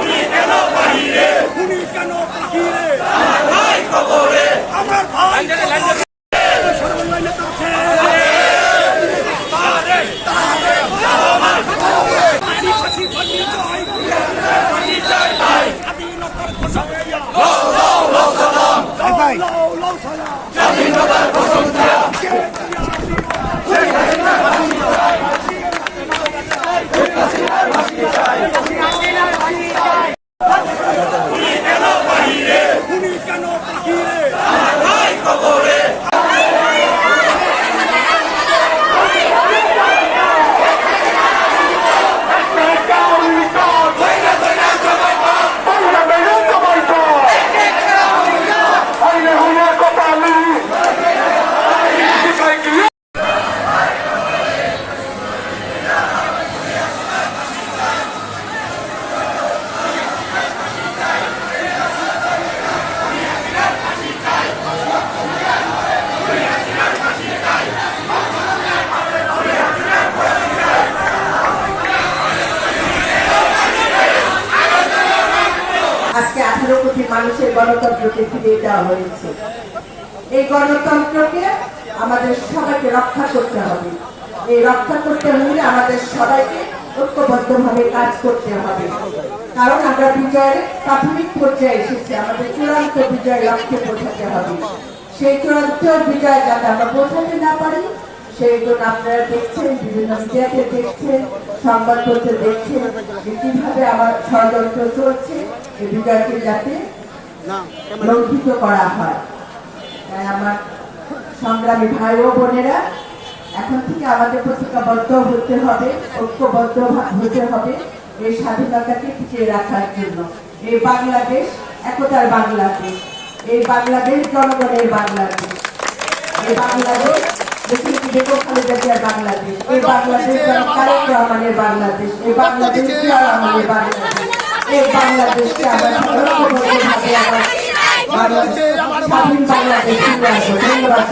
উনি কেন বাহিরে আমার ভাই কেন বাহিরে আছে কেন বাহিরে। স্বাধীনতার কোটি মানুষের গণতন্ত্রকে ফিরিয়ে দেওয়া হয়েছে। এই গণতন্ত্রকে আমাদের সবাইকে রক্ষা করতে হবে। এই রক্ষা করতে হলে আমাদের সবাইকে ঐক্যবদ্ধভাবে কাজ করতে হবে। কারণ আমরা বিজয়ের প্রাথমিক পর্যায়ে এসেছি, আমাদের চূড়ান্ত বিজয় লক্ষ্যে পৌঁছাতে হবে। সেই চূড়ান্ত বিজয় যাতে আমরা পৌঁছাতে না পারি, সেই জন্য আপনারা দেখছেন, বিভিন্ন মিডিয়াতে দেখছেন, সংবাদপত্রে দেখছেন কীভাবে আমার ষড়যন্ত্র চলছে। এই বিজয়কে যাতে লঙ্ঘিত করা হয়। তাই আমার সংগ্রামী ভাই ও বোনেরা এখন থেকে আমাদের প্রতিজ্ঞাবদ্ধ হতে হবে ঐক্যবদ্ধ হতে হবে এই স্বাধীনতাকে টিকিয়ে রাখার জন্য। এই বাংলাদেশ একতার বাংলাদেশ এই বাংলাদেশ জনগণের বাংলাদেশ এই বাংলাদেশ বাংলাদেশ এই বাংলাদেশ রহমানের বাংলাদেশ এই বাংলাদেশ রহমানের বাংলাদেশ। এই বাংলাদেশকে আমরা বাংলাদেশ স্বাধীন বাংলাদেশ ধন্যবাদ